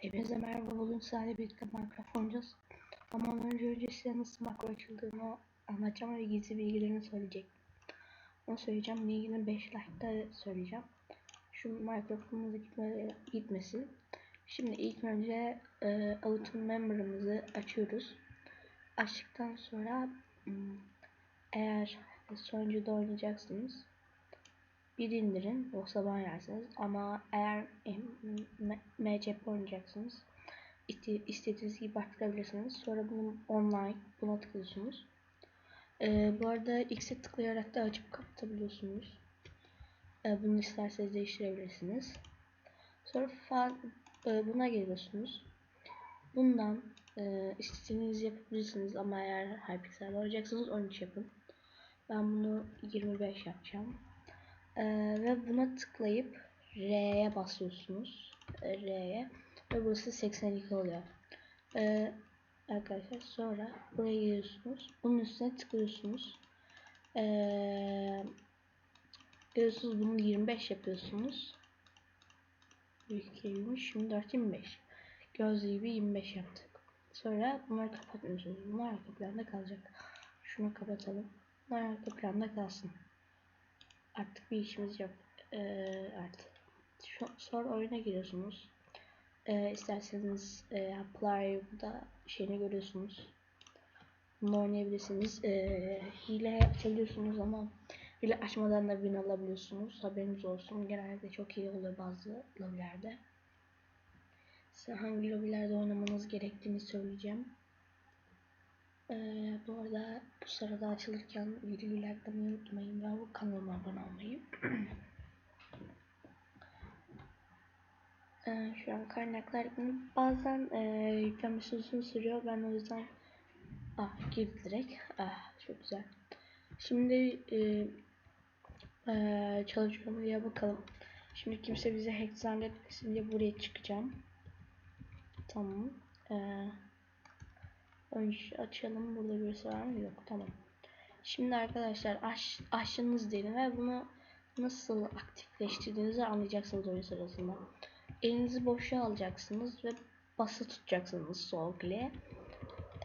Hepinize merhaba. Bugün sizlerle birlikte Minecraft oynayacağız. Ama önce, önce size nasıl makro açıldığını anlatacağım ve gizli bilgilerini söyleyecek. Onu söyleyeceğim. Bilgini 5 like'da söyleyeceğim. Şu mikrofonumuza gitme, gitmesin. Şimdi ilk önce e, Autumn Member'ımızı açıyoruz. Açtıktan sonra hmm, eğer sonuncuda oynayacaksınız bir indirin yoksa ban yersiniz. Ama eğer MCP oynayacaksınız iste, istediğiniz gibi arttırabilirsiniz sonra bunu online buna tıklıyorsunuz. Ee, bu arada X'e tıklayarak da açıp kapatabiliyorsunuz. Ee, bunu isterseniz değiştirebilirsiniz. Sonra fa e, buna geliyorsunuz. Bundan e, istediğinizi yapabilirsiniz ama eğer Hypixel olacaksınız 13 yapın. Ben bunu 25 yapacağım ee, ve buna tıklayıp R'ye basıyorsunuz. Ee, R'ye ve burası 82 oluyor. Ee, arkadaşlar sonra buraya giriyorsunuz. Bunun üstüne tıklıyorsunuz. Ee, görüyorsunuz bunu 25 yapıyorsunuz. 2, 23, 24, 25. Gördüğünüz gibi 25 yaptık. Sonra bunları kapatmıyorsunuz. Bunlar arka planda kalacak. Şunu kapatalım. Bunlar arka planda kalsın artık bir işimiz yok. Ee, artık. Şu, sonra oyuna giriyorsunuz. Ee, isterseniz e, apply da şeyini görüyorsunuz. Bunu oynayabilirsiniz. Ee, hile açabiliyorsunuz ama hile açmadan da win alabiliyorsunuz. Haberiniz olsun. Genelde çok iyi oluyor bazı lobilerde. Size hangi lobilerde oynamanız gerektiğini söyleyeceğim ee, bu arada bu sırada açılırken videoyu likelamayı unutmayın ve bu kanalıma abone olmayı. ee, şu an kaynaklar bazen e, yüklenmesi uzun sürüyor. Ben o yüzden ah girdi direkt. Ah çok güzel. Şimdi e, e, çalışıyorum diye bakalım. Şimdi kimse bize hack zannetmesin diye buraya çıkacağım. Tamam. Eee açalım. Burada birisi var mı? Yok. Tamam. Şimdi arkadaşlar aş, aşınız diyelim ve bunu nasıl aktifleştirdiğinizi anlayacaksınız oyun sırasında. Elinizi boşa alacaksınız ve bası tutacaksınız sol kliğe.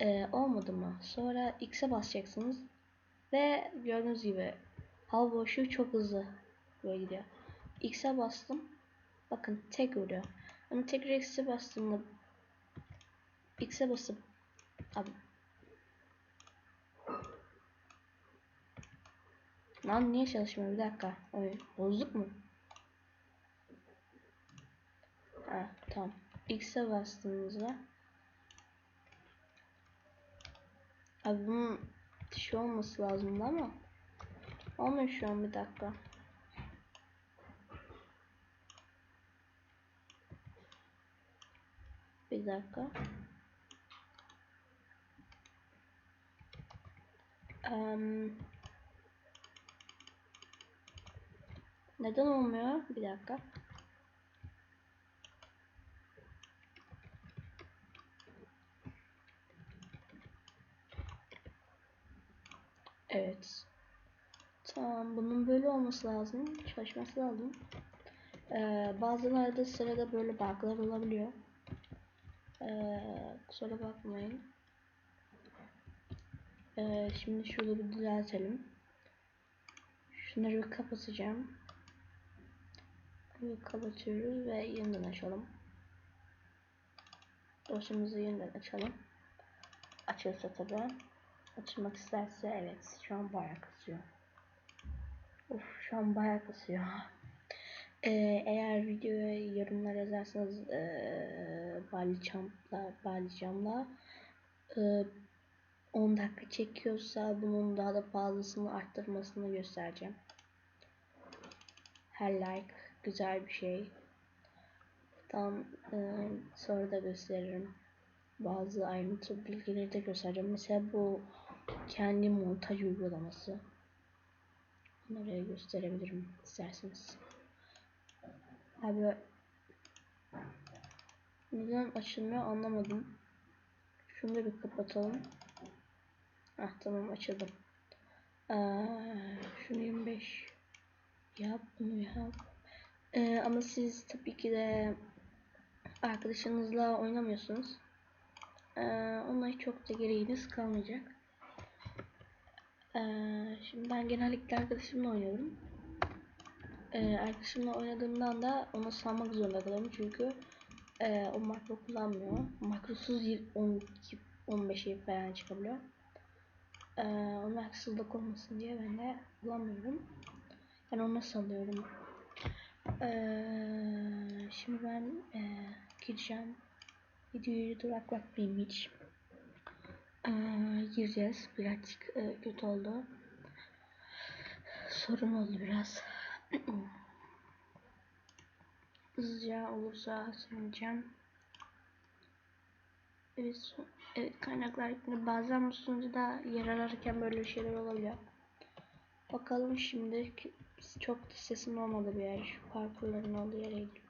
Ee, olmadı mı? Sonra X'e basacaksınız ve gördüğünüz gibi hava boşluğu çok hızlı böyle gidiyor. X'e bastım. Bakın tek vuruyor. Ama tekrar X'e bastığımda X'e basıp Abi. Lan niye çalışmıyor bir dakika. Oy, bozduk mu? Ha tamam. X'e bastığımızda Abi bunun şey olması lazımdı ama olmuyor şu an bir dakika. Bir dakika. Um, neden olmuyor? Bir dakika. Evet. Tamam bunun böyle olması lazım. Çalışması lazım. Ee, bazılarda sırada böyle bug'lar olabiliyor. Ee, kusura bakmayın. Ee, şimdi şurada bir düzeltelim. Şunları bir kapatacağım. Bir kapatıyoruz ve yeniden açalım. Dosyamızı yeniden açalım. Açılsa tabi. Açılmak isterse evet. Şu an bayağı kasıyor. Uf şu an bayağı kasıyor. Ee, eğer videoya yorumlar yazarsanız ee, Balicam'la Balicam'la ee, 10 dakika çekiyorsa bunun daha da fazlasını arttırmasını göstereceğim. Her like güzel bir şey. Tam e, sonra da gösteririm. Bazı ayrıntı bilgileri de göstereceğim. Mesela bu kendi montaj uygulaması. Oraya gösterebilirim isterseniz. Abi neden açılmıyor anlamadım. Şunu da bir kapatalım. Ah tamam açıldım. Ee, şunu 25 yap bunu yap. Ee, ama siz tabii ki de arkadaşınızla oynamıyorsunuz. Ee, ona çok da gereğiniz kalmayacak. Ee, şimdi ben genellikle arkadaşımla oynuyorum. Ee, arkadaşımla oynadığımdan da onu salmak zorunda kalıyorum çünkü e, o makro kullanmıyor. Makrosuz 12 15'e falan çıkabiliyor. Ee, onun haksızlık olmasın diye ben de kullanmıyorum. Ben ona salıyorum. Ee, şimdi ben e, gireceğim. Videoyu duraklatmayayım hiç. Ee, gireceğiz. Birazcık e, kötü oldu. Sorun oldu biraz. Hızlıca olursa söyleyeceğim. Evet, evet kaynaklar hakkında bazen bu sunucuda yer ararken böyle şeyler olabiliyor. Bakalım şimdi çok da sesin olmadı bir yer. Şu parkurların olduğu yere gidelim.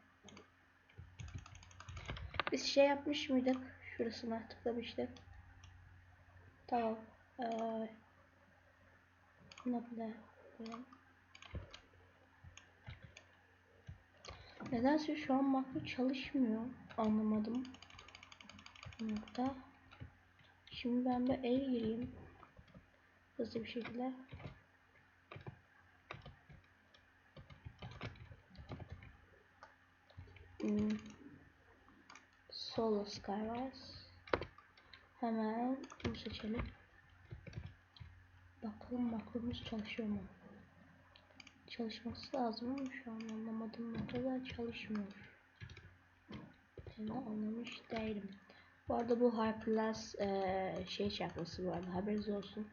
Biz şey yapmış mıydık? Şurasına tıklamıştık. Tamam. Ee, ne bile Nedense şu an makro çalışmıyor. Anlamadım. Nokta. Şimdi ben bir el gireyim. Hızlı bir şekilde. Hmm. Solo Skywars. Hemen bunu seçelim. Bakalım makromuz çalışıyor mu? Çalışması lazım ama şu an anlamadım noktada çalışmıyor. De anlamış değilim. Bu arada bu Hyperlast eee şey çakması bu arada haberiniz olsun.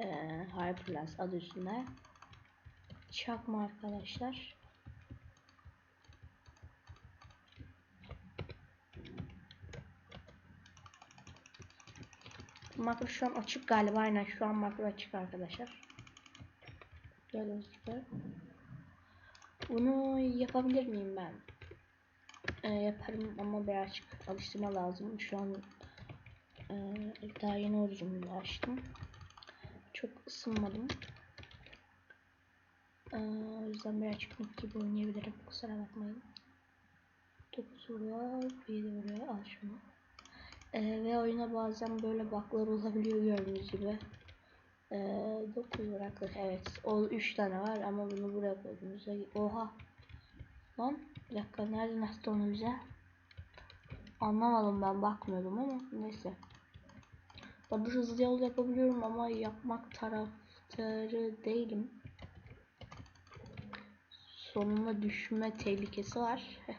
Eee Hyperlast adı üstünde. Çakma arkadaşlar. Makro şu an açık galiba aynen şu an makro açık arkadaşlar. Gördüğünüz gibi. Bunu yapabilir miyim ben? Ee, yaparım ama birazcık alıştırma lazım. Şu an e, daha yeni orucumu açtım. Çok ısınmadım. Ee, o yüzden birazcık mut gibi oynayabilirim. Kusura bakmayın. 9 vuruyor, 7 vuruyor. Al şunu. Ee, ve oyuna bazen böyle baklar olabiliyor gördüğünüz gibi. Ee, 9 bıraktık evet. O 3 tane var ama bunu buraya koyduğumuzda oha. Lan bir dakika nereden attı onu bize? Anlamadım ben bakmıyordum ama neyse. Tabi hızlı yol yapabiliyorum ama yapmak taraftarı değilim. Sonuna düşme tehlikesi var.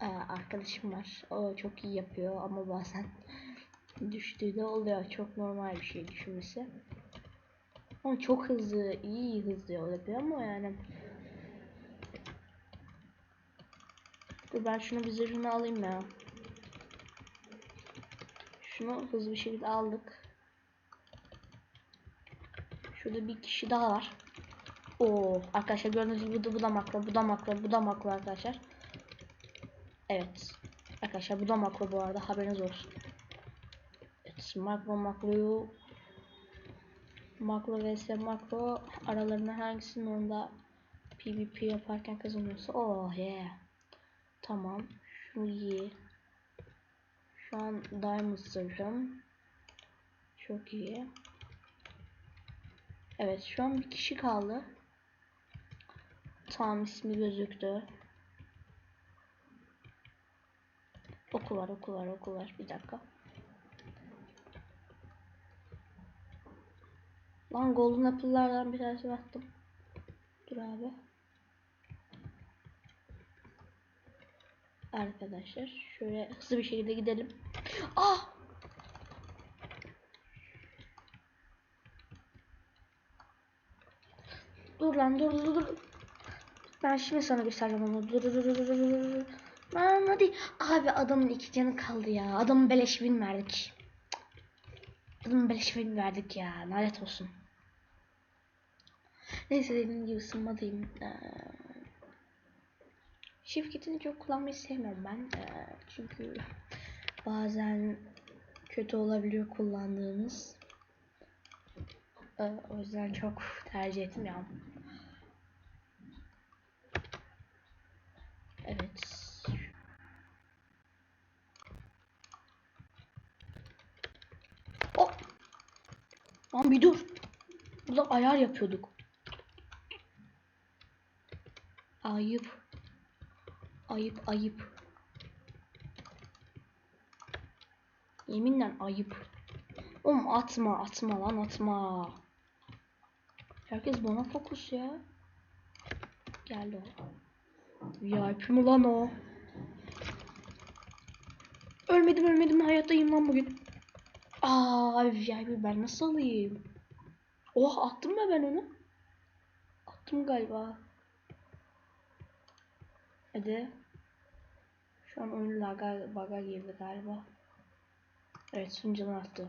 Ee, arkadaşım var. O çok iyi yapıyor ama bazen düştüğü de oluyor. Çok normal bir şey düşmesi. Ama çok hızlı, iyi hızlı yol yapıyor ama yani. Dur ben şunu bir zırhını alayım ya. Şunu hızlı bir şekilde aldık. Şurada bir kişi daha var. Oo arkadaşlar gördüğünüz gibi bu da, bu da makro, bu da makro, bu da makro arkadaşlar. Evet. Arkadaşlar bu da makro bu arada haberiniz olsun. Evet makro makroyu makro vs makro aralarında hangisinin onda PvP yaparken kazanıyorsa oh yeah. Tamam. Şunu iyi. Şu an diamond zırhım. Çok iyi. Evet şu an bir kişi kaldı. Tam ismi gözüktü. Oku var, oku var, oku var. Bir dakika. Lan golden apple'lardan bir tanesi baktım. Dur abi. Arkadaşlar şöyle hızlı bir şekilde gidelim. Ah! Dur lan dur dur dur. Ben şimdi sana göstereceğim onu. Dur dur dur dur dur. Lan hadi. Abi adamın iki canı kaldı ya. Adamın beleş win verdik. Adamın beleş win verdik ya. Lanet olsun. Neyse dediğim gibi ısınmadayım. Ee, Shift kitini çok kullanmayı sevmiyorum ben. Ee, çünkü bazen kötü olabiliyor kullandığınız. Ee, o yüzden çok tercih etmiyorum. Evet. Oh! Lan bir dur. Burada ayar yapıyorduk. Ayıp. Ayıp ayıp. Yeminle ayıp. Oğlum atma atma lan atma. Herkes bana fokus ya. Geldi o. VIP mi lan o? Ölmedim ölmedim hayattayım lan bugün. Aa VIP ben nasıl alayım? Oh attım mı ben onu? Attım galiba. Hadi. Şu an oyun laga, baga girdi galiba. Evet sunucudan attı.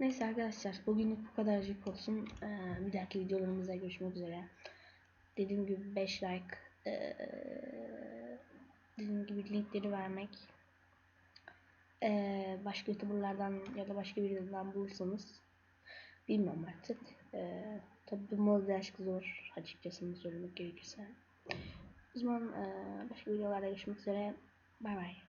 Neyse arkadaşlar bugünlük bu kadarcık olsun. Ee, bir dahaki videolarımızda görüşmek üzere. Dediğim gibi 5 like ee, dediğim gibi linkleri vermek ee, başka youtuberlardan ya da başka birinden bulursanız bilmem artık. Ee, tabii bu birazcık zor açıkçası söylemek gerekirse. O zaman başka videolarda görüşmek üzere. Bay bay.